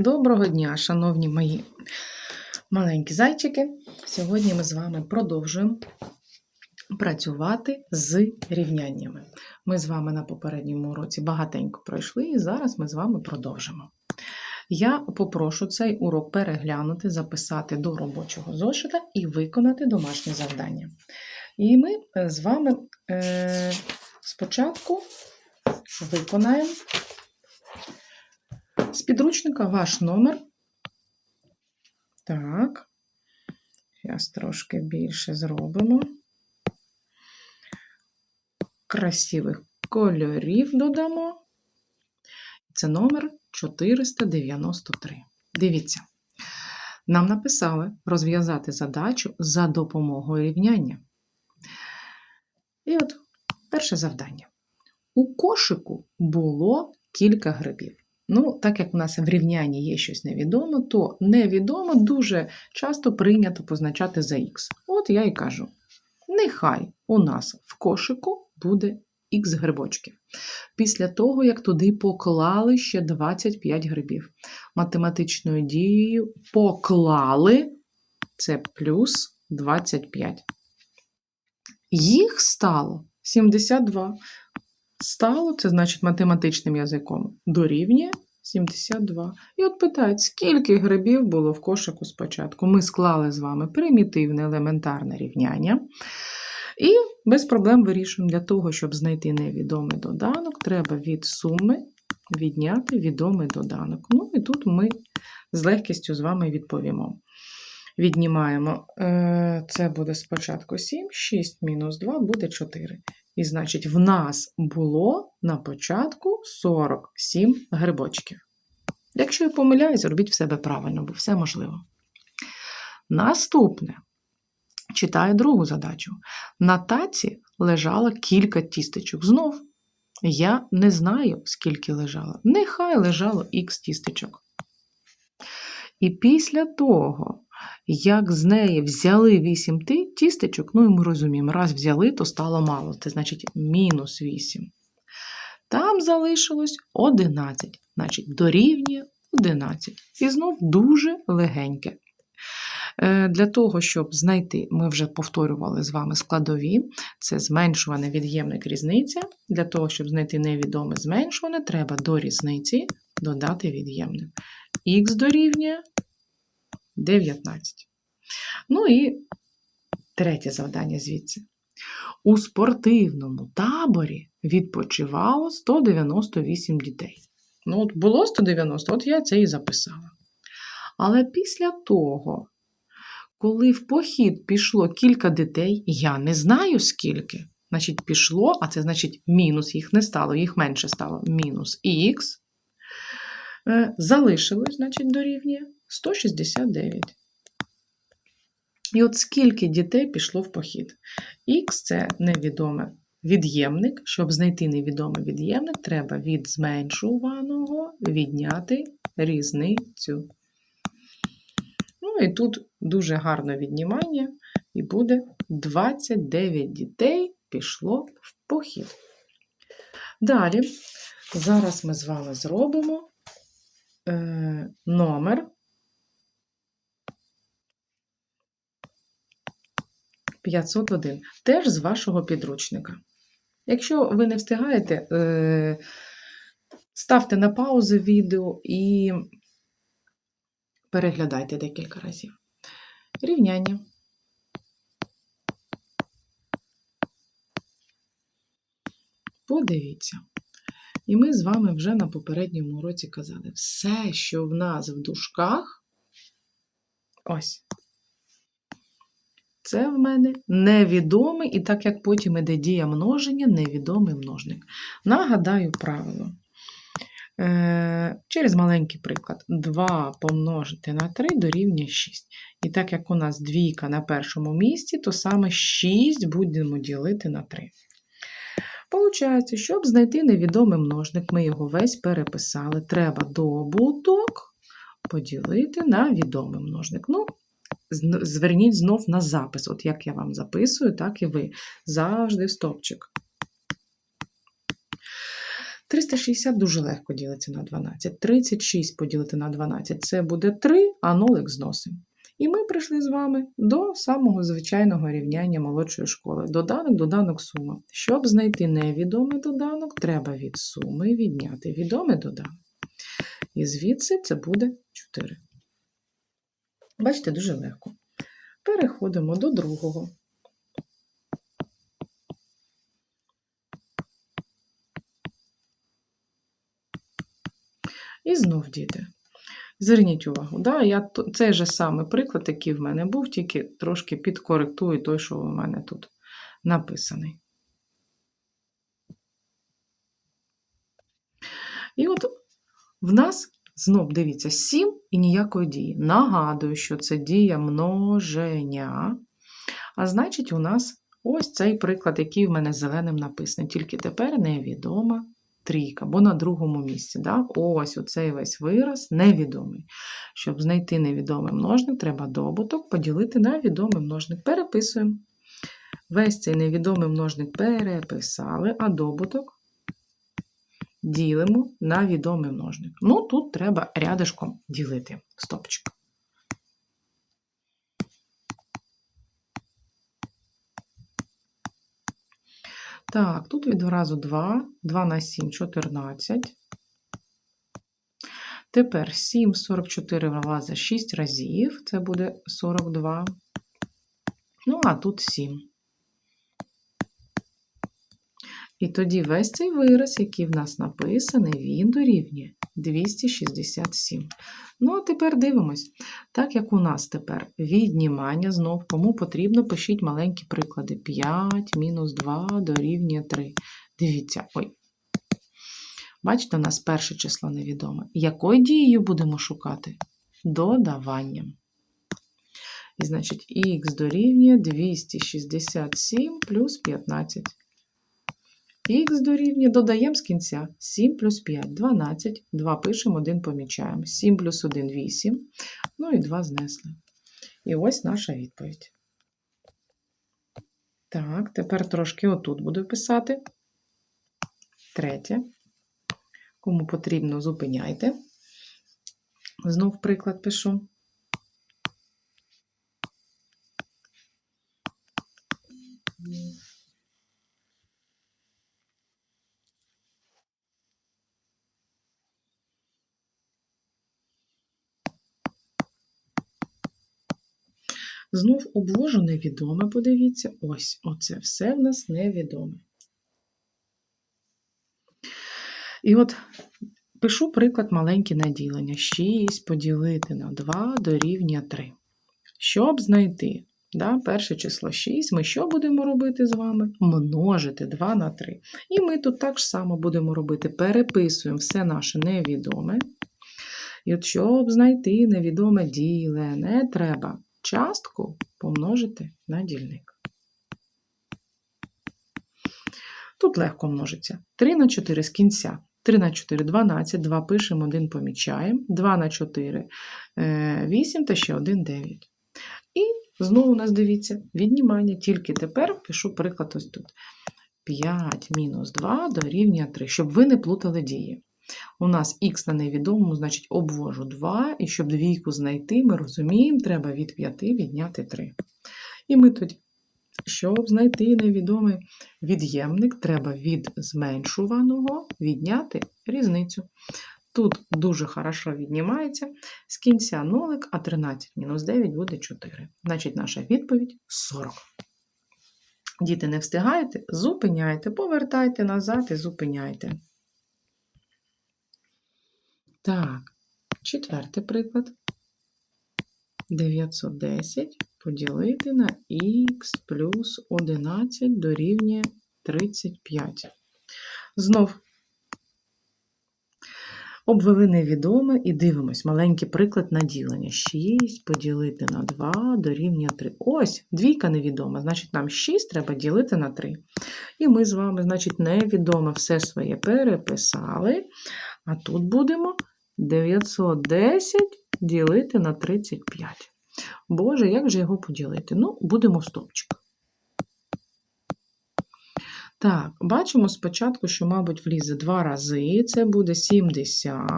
Доброго дня, шановні мої маленькі зайчики. Сьогодні ми з вами продовжуємо працювати з рівняннями. Ми з вами на попередньому уроці багатенько пройшли, і зараз ми з вами продовжимо. Я попрошу цей урок переглянути, записати до робочого зошита і виконати домашнє завдання. І ми е, з вами е, спочатку виконаємо з підручника ваш номер. Так, зараз трошки більше зробимо. Красивих кольорів додамо. Це номер 493. Дивіться, нам написали розв'язати задачу за допомогою рівняння. І от перше завдання. У кошику було кілька грибів. Ну, так як у нас в рівнянні є щось невідоме, то невідомо дуже часто прийнято позначати за х. От я і кажу: нехай у нас в кошику буде х грибочків. Після того, як туди поклали ще 25 грибів. Математичною дією поклали це плюс 25. Їх стало 72. Стало, це значить математичним язиком, дорівнює 72. І от питають, скільки грибів було в кошику спочатку. Ми склали з вами примітивне елементарне рівняння. І без проблем вирішуємо для того, щоб знайти невідомий доданок, треба від суми відняти відомий доданок. Ну і тут ми з легкістю з вами відповімо. Віднімаємо, е, це буде спочатку 7, 6 мінус 2 буде 4. І значить, в нас було на початку 47 грибочків. Якщо я помиляюсь, робіть в себе правильно, бо все можливо. Наступне. Читаю другу задачу. На таці лежало кілька тістечок. Знов, я не знаю, скільки лежало. Нехай лежало х тістечок. І після того, як з неї взяли 8 тістечок, ну і ми розуміємо, раз взяли, то стало мало. Це значить мінус 8. Там залишилось 11, значить дорівнює 11. І знов дуже легеньке. Е, Для того, щоб знайти, ми вже повторювали з вами складові, це зменшуване від'ємник різниця. Для того, щоб знайти невідоме зменшуване, треба до різниці додати від'ємник. Х дорівнює 19. Ну і третє завдання звідси. У спортивному таборі відпочивало 198 дітей. Ну, от було 190, от я це і записала. Але після того, коли в похід пішло кілька дітей, я не знаю скільки. Значить, пішло, а це значить мінус їх не стало, їх менше стало мінус х. Залишилось, значить, дорівнює 169. І от скільки дітей пішло в похід? Х це невідоме від'ємник. Щоб знайти невідомий від'ємник, треба від зменшуваного відняти різницю. Ну і тут дуже гарне віднімання, і буде 29 дітей пішло в похід. Далі, зараз ми з вами зробимо е, номер 501, теж з вашого підручника. Якщо ви не встигаєте, е, ставте на паузу відео і переглядайте декілька разів. Рівняння. Подивіться. І ми з вами вже на попередньому уроці казали, все, що в нас в дужках, ось, це в мене невідомий, і так як потім іде дія множення, невідомий множник. Нагадаю правило. Е, через маленький приклад. 2 помножити на 3 дорівнює 6. І так як у нас двійка на першому місці, то саме 6 будемо ділити на 3. Получається, щоб знайти невідомий множник, ми його весь переписали. Треба добуток поділити на відомий множник. Ну, зверніть знов на запис. От як я вам записую, так і ви. Завжди в стопчик. 360 дуже легко ділиться на 12. 36 поділити на 12 це буде 3, а нолик зносимо. І ми прийшли з вами до самого звичайного рівняння молодшої школи. Доданок, доданок, сума. Щоб знайти невідомий доданок, треба від суми відняти відомий доданок. І звідси це буде 4. Бачите, дуже легко. Переходимо до другого. І знов діти. Зверніть увагу, да, я цей же самий приклад, який в мене був, тільки трошки підкоректую той, що у мене тут написаний. І от в нас знов дивіться 7 і ніякої дії. Нагадую, що це дія множення. А значить, у нас ось цей приклад, який в мене зеленим написаний. Тільки тепер невідома трійка, бо на другому місці. Да? Ось оцей весь вираз невідомий. Щоб знайти невідомий множник, треба добуток поділити на відомий множник. Переписуємо. Весь цей невідомий множник переписали, а добуток ділимо на відомий множник. Ну, тут треба рядишком ділити стопчик. Так, тут відразу 2, 2 на 7, 14. Тепер 7, 44 влазить 6 разів, це буде 42. Ну, а тут 7. І тоді весь цей вираз, який в нас написаний, він дорівнює 267. Ну, а тепер дивимось. Так як у нас тепер віднімання, знов кому потрібно, пишіть маленькі приклади. 5 мінус 2 дорівнює 3. Дивіться, ой. Бачите, у нас перше число невідоме. Якою дією будемо шукати? Додаванням. І значить, х дорівнює 267 плюс 15. Х дорівнює, додаємо з кінця 7 плюс 5 12, 2 пишемо, 1 помічаємо. 7 плюс 1 8, ну і 2 знесли. І ось наша відповідь. Так, тепер трошки отут буду писати. Третє. Кому потрібно, зупиняйте. Знов приклад пишу. Знов обвожу невідоме, подивіться. Ось, оце все в нас невідоме. І от пишу приклад маленьке наділення. 6 поділити на 2 дорівнює 3. Щоб знайти да, перше число 6, ми що будемо робити з вами? Множити 2 на 3. І ми тут так само будемо робити. Переписуємо все наше невідоме. І от щоб знайти невідоме ділене, треба частку помножити на дільник. Тут легко множиться. 3 на 4 з кінця. 3 на 4 12, 2 пишемо, 1 помічаємо. 2 на 4 8 та ще 1 9. І знову у нас дивіться, віднімання. Тільки тепер пишу приклад ось тут. 5 мінус 2 дорівнює 3, щоб ви не плутали дії. У нас х на невідомому, значить, обвожу 2, і щоб двійку знайти, ми розуміємо, треба від 5 відняти 3. І ми тоді, щоб знайти невідомий від'ємник, треба від зменшуваного відняти різницю. Тут дуже хорошо віднімається з кінця нолик, а 13 мінус 9 буде 4. Значить, наша відповідь 40. Діти, не встигаєте? Зупиняйте, повертайте назад і зупиняйте. Так, четвертий приклад. 910 поділити на х плюс 11 дорівнює 35. Знов обвели невідоме і дивимось. Маленький приклад на ділення. 6 поділити на 2 дорівнює 3. Ось, двійка невідома, значить, нам 6 треба ділити на 3. І ми з вами, значить, невідоме все своє переписали. А тут будемо 910 ділити на 35. Боже, як же його поділити? Ну, будемо в стопчик. Так, бачимо спочатку, що, мабуть, влізе два рази. Це буде 70.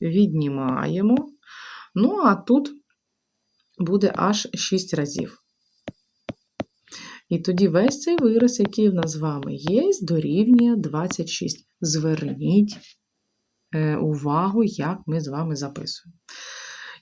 Віднімаємо. Ну, а тут буде аж 6 разів. І тоді весь цей вираз, який в нас з вами є, дорівнює 26. Зверніть увагу, як ми з вами записуємо.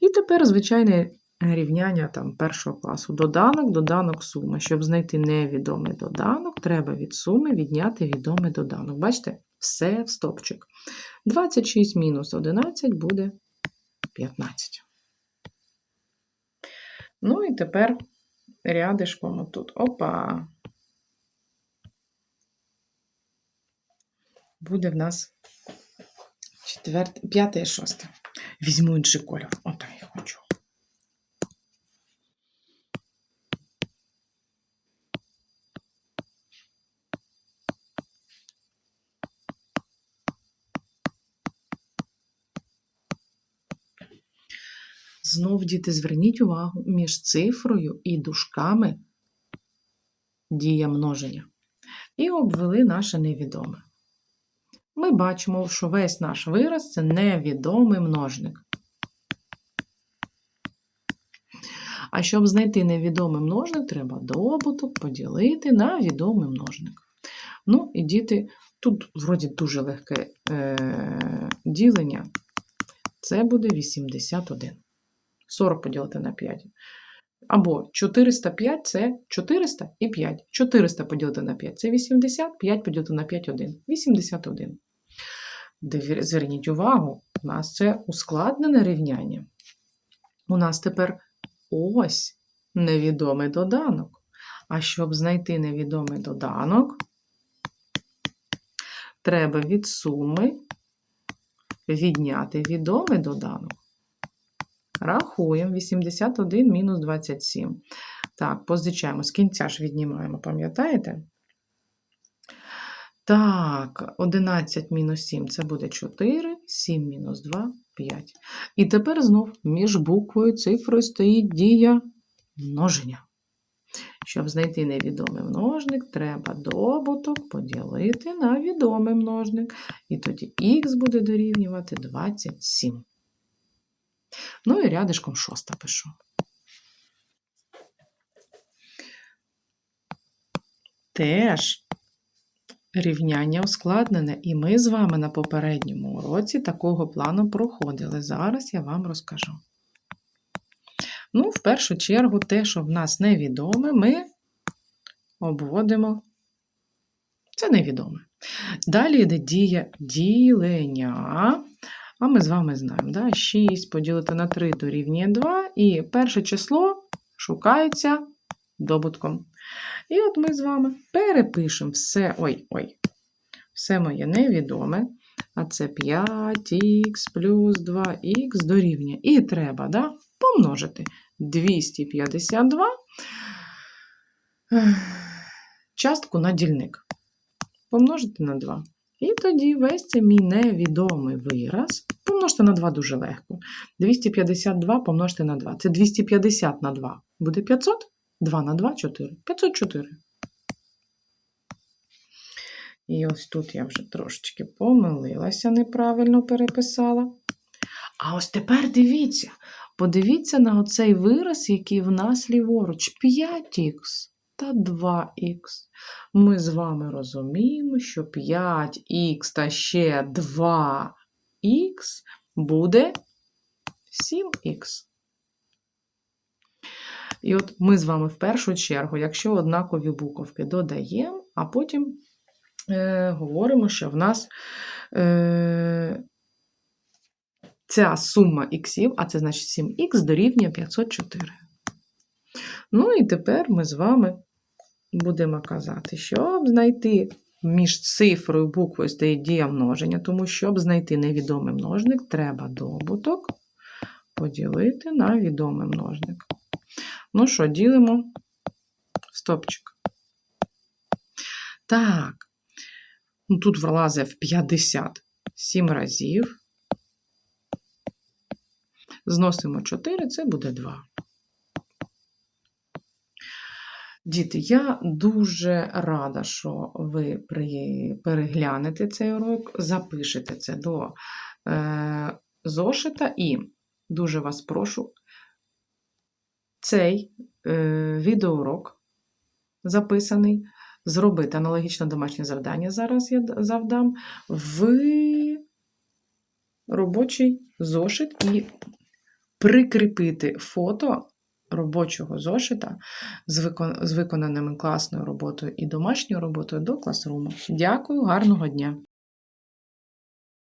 І тепер звичайне рівняння там, першого класу. Доданок, доданок, сума. Щоб знайти невідомий доданок, треба від суми відняти відомий доданок. Бачите, все в стопчик. 26 мінус 11 буде 15. Ну і тепер рядишком отут. Опа. Буде в нас п'яте і шосте. Візьму інший кольор. Ото я хочу. Знов, діти, зверніть увагу між цифрою і дужками дія множення. І обвели наше невідоме. Ми бачимо, що весь наш вираз це невідомий множник. А щоб знайти невідомий множник, треба добуток поділити на відомий множник. Ну, і діти, тут вроді дуже легке е- ділення. Це буде 81. 40 поділити на 5. Або 405 це 400 і 5. 400 поділити на 5 це 80, 5 поділити на 5 1. 81. Зверніть увагу, у нас це ускладнене рівняння. У нас тепер ось невідомий доданок. А щоб знайти невідомий доданок, треба від суми відняти відомий доданок. Рахуємо 81 мінус 27. Так, позичаємо, з кінця ж віднімаємо, пам'ятаєте? Так, 11 мінус 7 це буде 4, 7 мінус 2 5. І тепер знов між буквою цифрою стоїть дія множення. Щоб знайти невідомий множник, треба добуток поділити на відомий множник. І тоді х буде дорівнювати 27. Ну і рядишком шоста пишу. Теж рівняння ускладнене, і ми з вами на попередньому уроці такого плану проходили. Зараз я вам розкажу. Ну, в першу чергу, те, що в нас невідоме, ми обводимо. Це невідоме. Далі йде дія ділення. А ми з вами знаємо, да? 6 поділити на 3 дорівнює 2, і перше число шукається добутком. І от ми з вами перепишемо все ой-ой, все моє невідоме. А це 5х плюс 2х дорівнює. І треба да, помножити 252 частку на дільник. Помножити на 2. І тоді весь цей мій невідомий вираз. Помножте на 2 дуже легко. 252 помножте на 2. Це 250 на 2. Буде 500? 2 на 2 4. 504. І ось тут я вже трошечки помилилася, неправильно переписала. А ось тепер дивіться. Подивіться на оцей вираз, який в нас ліворуч. 5х та 2х. Ми з вами розуміємо, що 5х та ще 2х буде 7х. І от ми з вами в першу чергу, якщо однакові буковки додаємо, а потім е, говоримо, що в нас е, ця сума іксів, а це значить 7х дорівнює 504. Ну і тепер ми з вами будемо казати, щоб знайти між цифрою буквою стоїть дія множення, тому щоб знайти невідомий множник, треба добуток поділити на відомий множник. Ну що, ділимо стопчик. Так, ну тут влазить в 50 7 разів. Зносимо 4, це буде 2. Діти, я дуже рада, що ви переглянете цей урок, запишете це до е, зошита і дуже вас прошу цей е, відеоурок записаний, зробити аналогічне домашнє завдання зараз я завдам в робочий зошит і прикріпити фото робочого зошита з, викон... з виконаними класною роботою і домашньою роботою до класруму. Дякую, гарного дня!